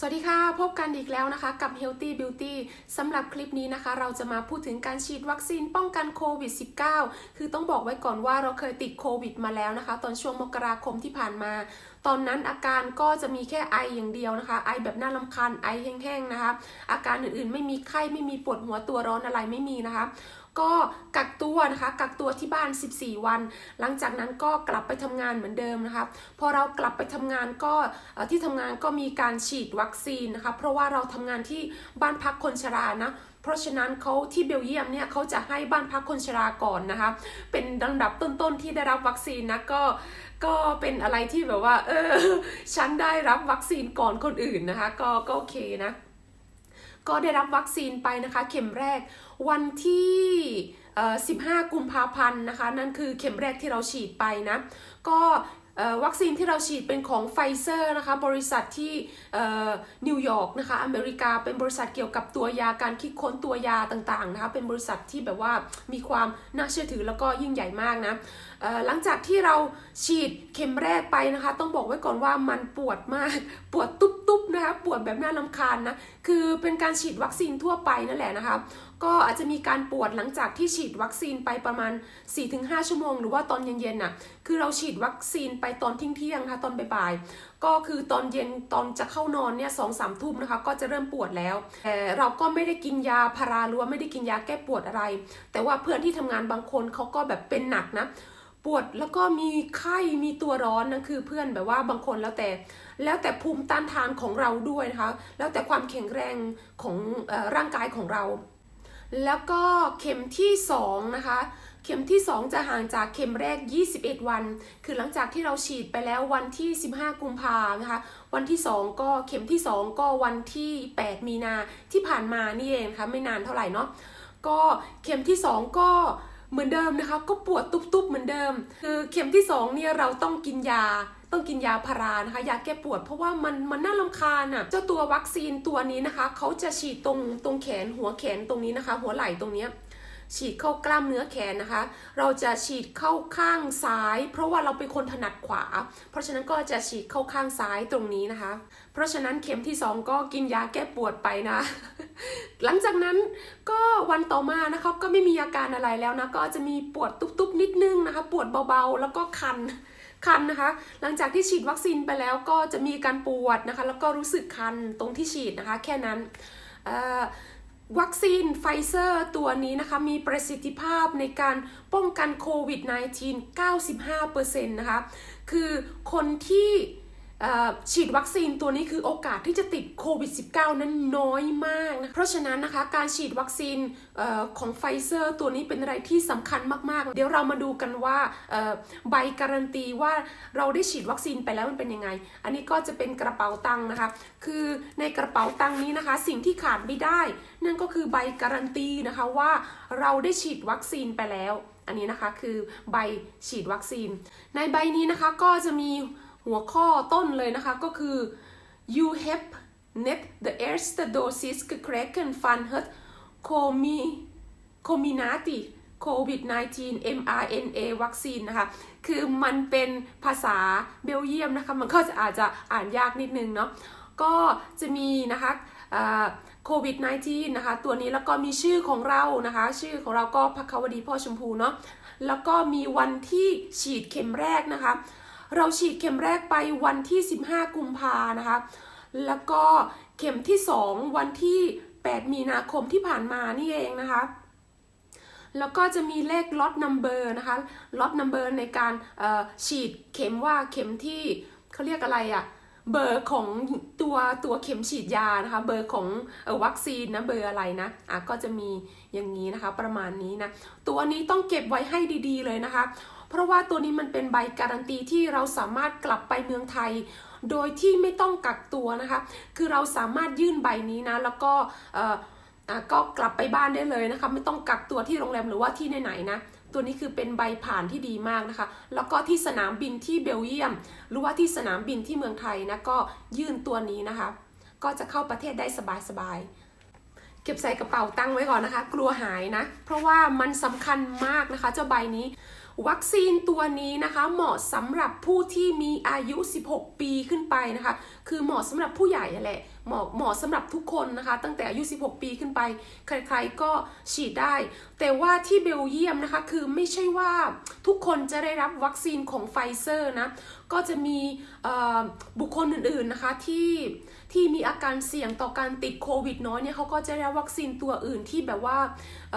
สวัสดีค่ะ พบกันอีกแล้วนะคะกับ Healthy Beauty สำหรับคลิปนี้นะคะ เราจะมาพูดถึงการฉีดวัคซีนป้องกันโควิด -19 คือต้องบอกไว้ก่อนว่าเราเคยติดโควิดมาแล้วนะคะ ตอนช่วงมกราคมที่ผ่านมาตอนนั้นอาการก็จะมีแค่ไออย่างเดียวนะคะ ไอแบบน่ารำคาญไอแห้งๆนะคะ อาการอื่นๆ ไม่มีไข้ไม่มีปวดหัวตัวร้อนอะไรไม่มีนะคะก็กักตัวนะคะกักตัวที่บ้าน 14 วัน หลังจากนั้นก็กลับไปทำงานเหมือนเดิมนะคะพอเรากลับไปทำงานก็ที่ทำงานก็มีการฉีดวัคซีนนะคะเพราะว่าเราทำงานที่บ้านพักคนชรานะ ราะฉะนั้นเขาที่เบลเยียมเนี่ยเขาจะให้บ้านพักคนชราก่อนนะคะ เป็นลำดับต้นๆที่ได้รับวัคซีนนะก็ก็เป็นอะไรที่แบบว่า เออ ฉันได้รับวัคซีนก่อนคนอื่นนะคะ ก็ก็โอเคนะ ก็ได้รับวัคซีนไปนะคะ เข็มแรกวันที่15 กุมภาพันธ์นะคะ นั่นคือเข็มแรกที่เราฉีดไปนะ ก็ วัคซีนที่เราฉีดเป็นของไฟเซอร์นะคะบริษัทที่นิวยอร์กนะคะอเมริกาเป็นบริษัทเกี่ยวกับตัวยาการคิดค้นตัวยาต่างๆนะคะเป็นบริษัทที่แบบว่ามีความน่าเชื่อถือแล้วก็ยิ่งใหญ่มากนะหลังจากที่เราฉีดเข็มแรกไปนะคะ ต้องบอกไว้ก่อนว่ามันปวดมากปวดตุ๊บๆนะคะปวดแบบน่ารำคาญนะคือเป็นการฉีดวัคซีนทั่วไปนั่นแหละนะคะ ก็อาจจะมีการปวดหลังจากที่ฉีดวัคซีนไปประมาณ 4-5 ชั่วโมง หรือว่าตอนเย็นๆน่ะ คือเราฉีดวัคซีนไปตอนเที่ยงๆนะคะตอนบ่ายๆ ก็คือตอนเย็นตอนจะเข้านอนเนี่ยสองสามทุ่มนะคะ ก็จะเริ่มปวดแล้วแต่เราก็ไม่ได้กินยาพาราหรือว่าไม่ได้กินยาแก้ปวดอะไร แต่ว่าเพื่อนที่ทำงานบางคนเขาก็แบบเป็นหนักนะปวดแล้วก็มีไข้มีตัวร้อนนั่นคือเพื่อนแบบว่าบางคนแล้วแต่ แล้วแต่ภูมิต้านทานของเราด้วยนะคะ แล้วแต่ความแข็งแรงของอร่างกายของเรา แล้วก็เข็มที่2นะคะเข็มที่ 2 จะห่างจากเข็มแรก 21 วัน คือหลังจากที่เราฉีดไปแล้ววันที่ 15 กุมภานะคะ วันที่ 2 ก็เข็มที่ 2 ก็วันที่ 8 มีนาที่ผ่านมานี่เองนะคะไม่นานเท่าไหร่เนาะก็เข็มที่ 2 ก็เหมือนเดิมนะคะ ก็ปวดตุบๆเหมือนเดิม คือเข็มที่ 2 เนี่ยเราต้องกินยา ต้องกินยาพารานะคะยาแก้ปวด เพราะว่ามันมันน่ารำคาญอะเจ้าตัววัคซีนตัวนี้นะคะเขาจะฉีดตรงตรงแขนหัวแขนตรงนี้นะคะ หัวไหล่ตรงเนี้ยฉีดเข้ากล้ามเนื้อแขนนะคะ เราจะฉีดเข้าข้างซ้าย เพราะว่าเราเป็นคนถนัดขวา เพราะฉะนั้นก็จะฉีดเข้าข้างซ้ายตรงนี้นะคะ เพราะฉะนั้นเข็มที่สองก็กินยาแก้ปวดไปนะ หลังจากนั้นก็วันต่อมานะคะก็ไม่มีอาการอะไรแล้วนะ ก็จะมีปวดตุ๊บๆนิดนึงนะคะ ปวดเบาๆ แล้วก็คัน คันนะคะ หลังจากที่ฉีดวัคซีนไปแล้วก็จะมีการปวดนะคะ แล้วก็รู้สึกคันตรงที่ฉีดนะคะ แค่นั้นวัคซีนไฟเซอร์ตัวนี้นะคะ มีประสิทธิภาพในการป้องกันโควิด -19 95%นะคะ คือคนที่ ฉีดวัคซีนตัวนี้คือโอกาสที่จะติดโควิด -19 นั้นน้อยมากนะ เพราะฉะนั้นนะคะการฉีดวัคซีนออของไฟเซอร์ตัวนี้เป็นอะไรที่สำคัญมาก ๆ เดี๋ยวเรามาดูกันว่าใบการันตีว่าเราได้ฉีดวัคซีนไปแล้วมันเป็นยังไง อันนี้ก็จะเป็นกระเป๋าตังค์นะคะ คือในกระเป๋าตังค์นี้นะคะ สิ่งที่ขาดไม่ได้ นั่นก็คือใบการันตีนะคะว่าเราได้ฉีดวัคซีนไปแล้ว อันนี้นะคะคือใบฉีดวัคซีน ในใบนี้นะคะก็จะมี หัวข้อต้นเลยนะคะก็คือ you have net the erste Dosis gekriegt van het Comi Comirnaty COVID-19 mRNA วัคซีนนะคะ คือมันเป็นภาษาเบลเยียมนะคะ มันก็จะอาจจะอ่านยากนิดนึงเนาะ ก็จะมีนะคะโควิด -19 นะคะ ตัวนี้แล้วก็มีชื่อของเรานะคะ ชื่อของเราก็พักวดีพ่อชมพูเนาะ แล้วก็มีวันที่ฉีดเข็มแรกนะคะ เราฉีดเข็มแรกไปวันที่ 15 กุมภานะคะ แล้วก็เข็มที่ 2 วันที่ 8 มีนาคมที่ผ่านมานี่เองนะคะ แล้วก็จะมีเลขล็อตนัมเบอร์นะคะ ล็อตนัมเบอร์ในการฉีดเข็มว่าเข็มที่เขาเรียกอะไรอะเบอร์ของตัวตัวเข็มฉีดยานะคะ เบอร์ของออวัคซีนนะเบอร์อะไรนะอะก็จะมีอย่างนี้นะคะ ประมาณนี้นะ ตัวนี้ต้องเก็บไว้ให้ดีๆเลยนะคะ เพราะว่าตัวนี้มันเป็นใบการันตีที่เราสามารถกลับไปเมืองไทย โดยที่ไม่ต้องกักตัวนะคะ คือเราสามารถยื่นใบนี้นะ แล้วก็ก็กลับไปบ้านได้เลยนะคะ ไม่ต้องกักตัวที่โรงแรมหรือว่าที่ไหนๆนะตัวนี้คือเป็นใบผ่านที่ดีมากนะคะ แล้วก็ที่สนามบินที่เบลเยียม หรือว่าที่สนามบินที่เมืองไทยนะก็ยื่นตัวนี้นะคะ ก็จะเข้าประเทศได้สบายๆ เก็บใส่กระเป๋าตั้งไว้ก่อนนะคะ กลัวหายนะ เพราะว่ามันสำคัญมากนะคะ เจ้าใบนี้ วัคซีนตัวนี้นะคะเหมาะสำหรับผู้ที่มีอายุ 16 ปีขึ้นไปนะคะ คือเหมาะสำหรับผู้ใหญ่แหละเหมาะเหมาะสำหรับทุกคนนะคะ ตั้งแต่อายุ 16 ปีขึ้นไป ใครๆก็ฉีดได้ แต่ว่าที่เบลเยียมนะคะ คือไม่ใช่ว่าทุกคนจะได้รับวัคซีนของไฟเซอร์นะ ก็จะมีบุคคลอื่นๆนะคะที่ ที่มีอาการเสี่ยงต่อการติดโควิดน้อยเนี่ยเขาก็จะได้วัคซีนตัวอื่นที่แบบว่าเ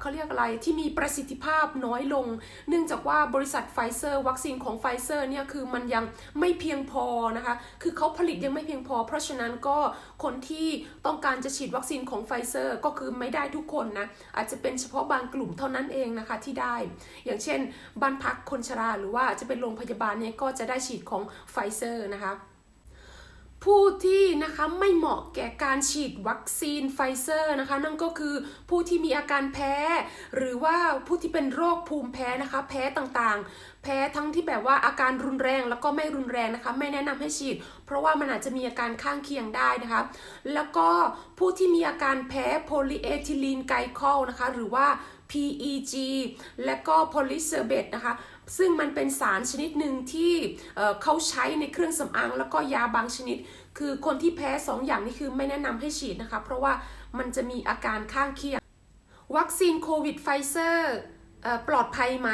เขาเรียกอะไรที่มีประสิทธิภาพน้อยลง เนื่องจากว่าบริษัทไฟเซอร์ วัคซีนของไฟเซอร์เนี่ยคือมันยังไม่เพียงพอนะคะคือเขาผลิตยังไม่เพียงพอ เพราะฉะนั้นก็คนที่ต้องการจะฉีดวัคซีนของไฟเซอร์ ก็คือไม่ได้ทุกคนนะอาจจะเป็นเฉพาะบางกลุ่มเท่านั้นเองนะคะที่ได้ อย่างเช่นบ้านพักคนชราหรือว่าจะเป็นโรงพยาบาลเนี่ยก็จะได้ฉีดของไฟเซอร์นะคะ ผู้ที่นะคะไม่เหมาะแก่การฉีดวัคซีนไฟเซอร์นะคะนั่นก็คือผู้ที่มีอาการแพ้ หรือว่าผู้ที่เป็นโรคภูมิแพ้นะคะ แพ้ต่างๆ แพ้ทั้งที่แบบว่าอาการรุนแรงแล้วก็ไม่รุนแรงนะคะไม่แนะนำให้ฉีด เพราะว่ามันอาจจะมีอาการข้างเคียงได้นะคะ แล้วก็ผู้ที่มีอาการแพ้โพลีเอทิลีนไกลคอลนะคะ หรือว่า PEG และก็ p o l y s o r b a t e นะคะ ซึ่งมันเป็นสารชนิดหนึ่งที่เขาใช้ในเครื่องสำอางแล้วก็ยาบางชนิด คือคนที่แพ้สองอย่างนี้คือไม่แนะนำให้ฉีดนะคะ เพราะว่ามันจะมีอาการข้างเคียง วัคซีนโควิดไฟเซอร์ปลอดภัยไหม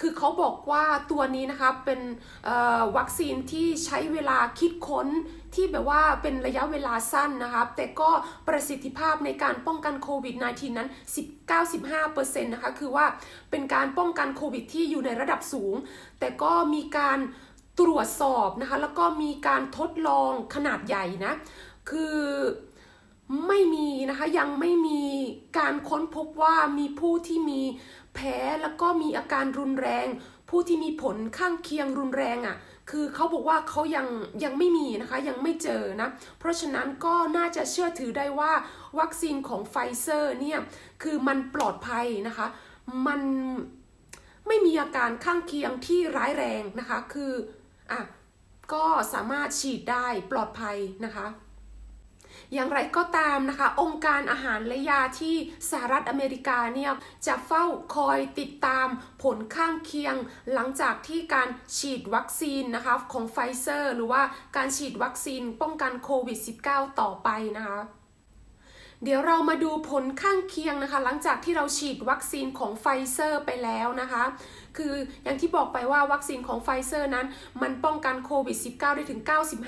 คือเขาบอกว่าตัวนี้นะคะเป็นวัคซีนที่ใช้เวลาคิดค้นที่แบบว่าเป็นระยะเวลาสั้นนะคะแต่ก็ประสิทธิภาพในการป้องกันโควิด -19 นั้น10-95%นะคะ คือว่าเป็นการป้องกันโควิดที่อยู่ในระดับสูง แต่ก็มีการตรวจสอบนะคะ แล้วก็มีการทดลองขนาดใหญ่นะ คือ ไม่มีนะคะยังไม่มีการค้นพบว่ามีผู้ที่มีแพ้แล้วก็มีอาการรุนแรง ผู้ที่มีผลข้างเคียงรุนแรงอะ่ะคือเขาบอกว่าเขายังยังไม่มีนะคะยังไม่เจอนะเพราะฉะนั้นก็น่าจะเชื่อถือได้ว่าวัคซีนของไฟเซอร์เนี่ยคือมันปลอดภัยนะคะมันไม่มีอาการข้างเคียงที่ร้ายแรงนะคะคืออะก็สามารถฉีดได้ปลอดภัยนะคะ อย่างไรก็ตามนะคะ องค์การอาหารและยาที่สหรัฐอเมริกาเนี่ยจะเฝ้าคอยติดตามผลข้างเคียง หลังจากที่การฉีดวัคซีนนะคะของไฟเซอร์ หรือว่าการฉีดวัคซีนป้องกันโควิด -19 ต่อไปนะคะ เดี๋ยวเรามาดูผลข้างเคียงนะคะ หลังจากที่เราฉีดวัคซีนของไฟเซอร์ไปแล้วนะคะ คืออย่างที่บอกไปว่าวัคซีนของไฟเซอร์นั้น มันป้องกันโควิด -19 ได้ถึง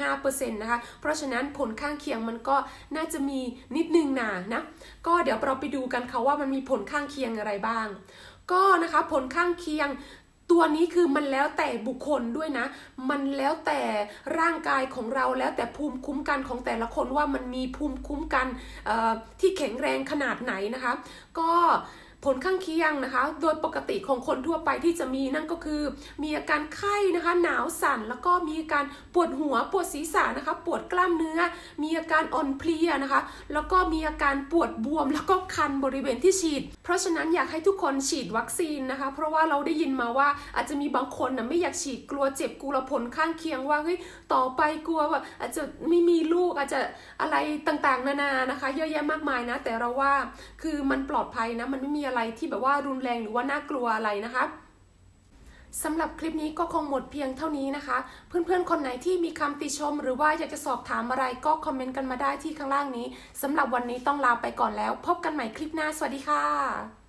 95%นะคะ เพราะฉะนั้นผลข้างเคียงมันก็น่าจะมีนิดนึงหนะนะ ก็เดี๋ยวเราไปดูกันค่ะว่ามันมีผลข้างเคียงอะไรบ้าง ก็นะคะผลข้างเคียง ตัวนี้คือมันแล้วแต่บุคคลด้วยนะ มันแล้วแต่ร่างกายของเราแล้วแต่ภูมิคุ้มกันของแต่ละคนว่ามันมีภูมิคุ้มกันที่แข็งแรงขนาดไหนนะคะ ก็ ผลข้างเคียงนะคะ โดยปกติของคนทั่วไปที่จะมีนั่นก็คือ มีอาการไข้นะคะ หนาวสั่น แล้วก็มีอาการปวดหัวปวดศีรษะนะคะ ปวดกล้ามเนื้อ มีอาการอ่อนเพลียนะคะ แล้วก็มีอาการปวดบวม แล้วก็คันบริเวณที่ฉีด เพราะฉะนั้นอยากให้ทุกคนฉีดวัคซีนนะคะ เพราะว่าเราได้ยินมาว่าอาจจะมีบางคนนะไม่อยากฉีดกลัวเจ็บกลัวผลข้างเคียงว่าเฮ้ยต่อไปกลัวว่าอาจจะไม่มีลูกอาจจะอะไรต่างๆ นานานะคะ เยอะแยะมากมายนะ แต่เราว่าคือมันปลอดภัยนะมันไม่มีอะไรที่แบบว่ารุนแรงหรือว่าน่ากลัวอะไรนะคะสำหรับคลิปนี้ก็คงหมดเพียงเท่านี้นะคะ เพื่อนๆ คนไหนที่มีคำติชม หรือว่าอยากจะสอบถามอะไรก็คอมเมนต์กันมาได้ที่ข้างล่างนี้สำหรับวันนี้ต้องลาไปก่อนแล้ว พบกันใหม่คลิปหน้า สวัสดีค่ะ